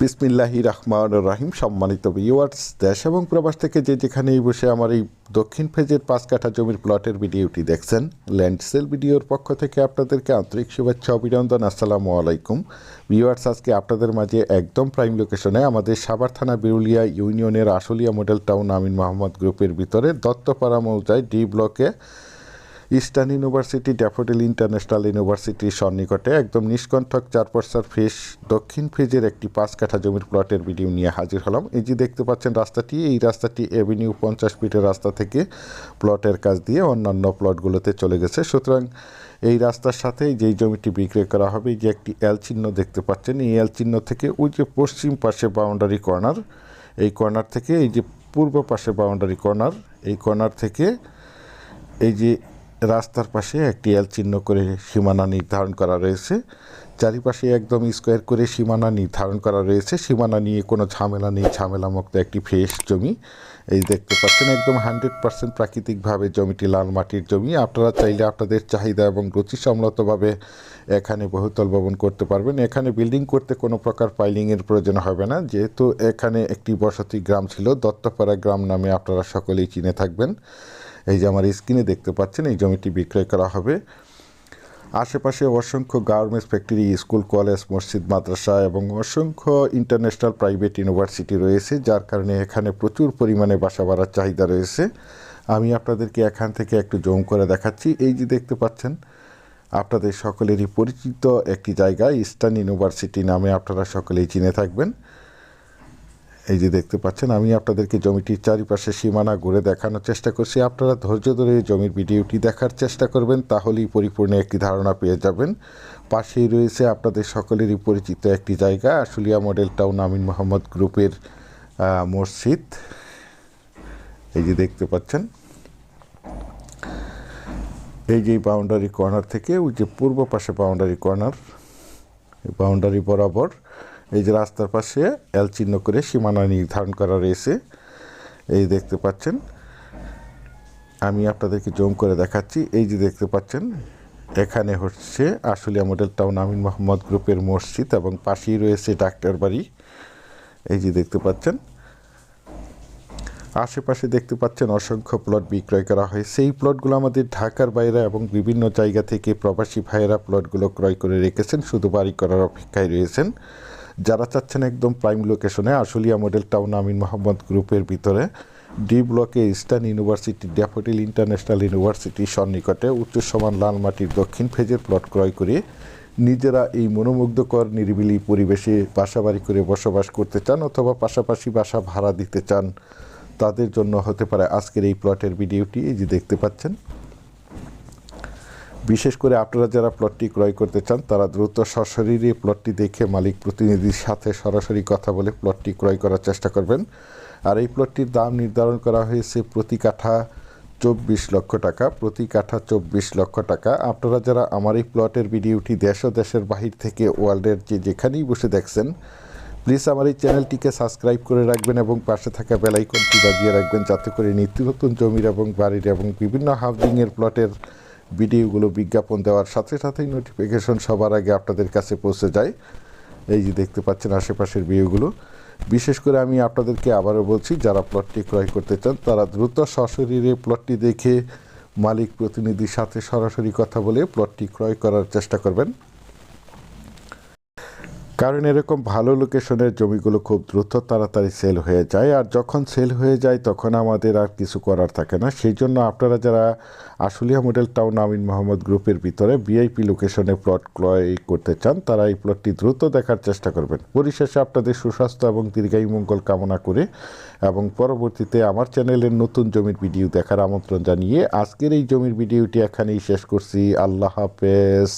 বিসমিল্লাহি রহমান রাহিম, সম্মানিত ভিউয়ার্স দেশ এবং প্রবাস থেকে যে যেখানেই বসে আমার এই দক্ষিণ ফেজের পাঁচ কাঠা জমির প্লটের ভিডিওটি দেখছেন ল্যান্ড সেল ভিডিওর পক্ষ থেকে আপনাদেরকে আন্তরিক শুভেচ্ছা, অভিনন্দন, আসসালামু আলাইকুম। ভিউয়ার্স আজকে আপনাদের মাঝে একদম প্রাইম লোকেশনে আমাদের সাভার থানা বিরুলিয়া ইউনিয়নের আশুলিয়া মডেল টাউন আমিন মোহাম্মদ গ্রুপের ভিতরে দত্তপাড়া মৌজায় ডি ব্লকে ইস্টার্ন ইউনিভার্সিটি, ড্যাফোডিল ইন্টারন্যাশনাল ইউনিভার্সিটির সন্নিকটে একদম নিষ্কণ্ঠক চার পয়সার ফ্রেশ দক্ষিণ ফেজের একটি পাঁচ কাঠা জমির প্লটের ভিডিও নিয়ে হাজির হলাম। এই যে দেখতে পাচ্ছেন রাস্তাটি, এই রাস্তাটি এভিনিউ পঞ্চাশ ফিটের রাস্তা থেকে প্লটের কাজ দিয়ে অন্যান্য প্লটগুলোতে চলে গেছে। সুতরাং এই রাস্তার সাথে যেই জমিটি বিক্রয় করা হবে যে একটি এল চিহ্ন দেখতে পাচ্ছেন, এই এল চিহ্ন থেকে ওই যে পশ্চিম পাশে বাউন্ডারি কর্নার, এই কর্নার থেকে এই যে পূর্ব পাশে বাউন্ডারি কর্নার, এই কর্নার থেকে এই যে রাস্তার পাশে একটি এল চিহ্ন করে সীমানা নির্ধারণ করা রয়েছে। চারিপাশে একদম স্কোয়ার করে সীমানা নির্ধারণ করা রয়েছে। সীমানা নিয়ে কোনো ঝামেলা নেই। ঝামেলামুক্ত একটি ফ্রেশ জমি। এই দেখতে পাচ্ছেন একদম হান্ড্রেড পার্সেন্ট প্রাকৃতিকভাবে জমিটি লাল মাটির জমি। আপনারা চাইলে আপনাদের চাহিদা এবং রুচিসম্মতভাবে এখানে বহুতল ভবন করতে পারবেন। এখানে বিল্ডিং করতে কোনো প্রকার পাইলিংয়ের প্রয়োজন হবে না। যেহেতু এখানে একটি বসতি গ্রাম ছিল, দত্তপাড়া গ্রাম নামে আপনারা সকলেই চিনে থাকবেন। এই যে আমার স্ক্রিনে দেখতে পাচ্ছেন, এই জমিটি বিক্রয় করা হবে। আশেপাশে অসংখ্য গার্মেন্টস ফ্যাক্টরি, স্কুল, কলেজ, মসজিদ, মাদ্রাসা এবং অসংখ্য ইন্টারন্যাশনাল প্রাইভেট ইউনিভার্সিটি রয়েছে, যার কারণে এখানে প্রচুর পরিমাণে বাসা বাড়ার চাহিদা রয়েছে। আমি আপনাদেরকে এখান থেকে একটু জম করে দেখাচ্ছি। এই যে দেখতে পাচ্ছেন, আপনাদের সকলেরই পরিচিত একটি জায়গা, ইস্টার্ন ইউনিভার্সিটি নামে আপনারা সকলেই চিনে থাকবেন। এই যে দেখতে পাচ্ছেন, আমি আপনাদেরকে জমিটির চারিপাশে সীমানা ঘুরে দেখানোর চেষ্টা করছি। আপনারা ধৈর্য ধরে জমির ভিডিওটি দেখার চেষ্টা করবেন, তাহলেই পরিপূর্ণ একটি ধারণা পেয়ে যাবেন। পাশেই রয়েছে আপনাদের সকলেরই পরিচিত একটি জায়গা, আশুলিয়া মডেল টাউন আমিন মোহাম্মদ গ্রুপের মসজিদ। এই যে দেখতে পাচ্ছেন, এই যে বাউন্ডারি কর্নার থেকে, ওই যে পূর্ব পাশে বাউন্ডারি কর্নার বাউন্ডারি বরাবর এই যে রাস্তার পাশে এল চিহ্ন করে সীমানা নির্ধারণ করা রয়েছে। এই দেখতে পাচ্ছেন, আমি আপনাদেরকে জম করে দেখাচ্ছি। এই যে দেখতে পাচ্ছেন, এখানে হচ্ছে আশুলিয়া মডেল টাউন আমিন মোহাম্মদ গ্রুপের মসজিদ এবং পাশেই রয়েছে ডাক্তার বাড়ি। এই যে দেখতে পাচ্ছেন, আশেপাশে দেখতে পাচ্ছেন অসংখ্য প্লট বিক্রয় করা হয়। সেই প্লটগুলো আমাদের ঢাকার বাইরে এবং বিভিন্ন জায়গা থেকে প্রবাসী ভাইয়েরা প্লটগুলো ক্রয় করে রেখেছেন। শুধু বাড়ি করার অপেক্ষায় রয়েছেন। যারা চাচ্ছেন একদম প্রাইম লোকেশনে আশুলিয়া মডেল টাউন আমিন মোহাম্মদ গ্রুপের ভিতরে ডি ব্লকে ইস্টার্ন ইউনিভার্সিটি ড্যাফোডিল ইন্টারন্যাশনাল ইউনিভার্সিটির সন্নিকটে উচ্চ সমান লাল মাটির দক্ষিণ ফেজের প্লট ক্রয় করে নিজেরা এই মনোমুগ্ধকর, নিরিবিলি পরিবেশে বাসাবাড়ি করে বসবাস করতে চান অথবা পাশাপাশি বাসা ভাড়া দিতে চান, তাদের জন্য হতে পারে আজকের এই প্লটের ভিডিওটি এই যে দেখতে পাচ্ছেন বিশেষ করে আপনারা যারা প্লটটি ক্রয় করতে চান, তারা দ্রুত সশরীরে প্লটটি দেখে মালিক প্রতিনিধির সাথে সরাসরি কথা বলে প্লটটি ক্রয় করার চেষ্টা করবেন। আর এই প্লটটির দাম নির্ধারণ করা হয়েছে প্রতি কাঠা চব্বিশ লক্ষ টাকা, প্রতি কাঠা চব্বিশ লক্ষ টাকা। আপনারা যারা আমার এই প্লটের ভিডিওটি দেশ ও দেশের বাহির থেকে ওয়ার্ল্ডের যে যেখানেই বসে দেখছেন প্লিজ আমার এই চ্যানেলটিকে সাবস্ক্রাইব করে রাখবেন এবং পাশে থাকা বেলাইকনটি বাজিয়ে রাখবেন, যাতে করে নিত্য নতুন জমির এবং বাড়ির এবং বিভিন্ন হাউজিংয়ের প্লটের ভিডিওগুলো বিজ্ঞাপন দেওয়ার সাথে সাথেই নোটিফিকেশন সবার আগে আপনাদের কাছে পৌঁছে যায়। এই যে দেখতে পাচ্ছেন আশেপাশের ভিডিওগুলো বিশেষ করে আমি আপনাদেরকে আবারও বলছি, যারা প্লটটি ক্রয় করতে চান, তারা দ্রুত সশরীরে প্লটটি দেখে মালিক প্রতিনিধির সাথে সরাসরি কথা বলে প্লটটি ক্রয় করার চেষ্টা করবেন। কারণ এরকম ভালো লোকেশনের জমিগুলো খুব দ্রুত তাড়াতাড়ি সেল হয়ে যায়, আর যখন সেল হয়ে যায় তখন আমাদের আর কিছু করার থাকে না। সেই জন্য আপনারা যারা আশুলিয়া মডেল টাউন আমিন মোহাম্মদ গ্রুপের ভিতরে ভিআইপি লোকেশনে প্লট ক্রয় করতে চান, তারা এই প্লটটি দ্রুত দেখার চেষ্টা করবেন। পরিশেষে আপনাদের সুস্বাস্থ্য এবং দীর্ঘায়ু মঙ্গল কামনা করে এবং পরবর্তীতে আমার চ্যানেলের নতুন জমির ভিডিও দেখার আমন্ত্রণ জানিয়ে আজকের এই জমির ভিডিওটি এখানেই শেষ করছি। আল্লাহ হাফেজ।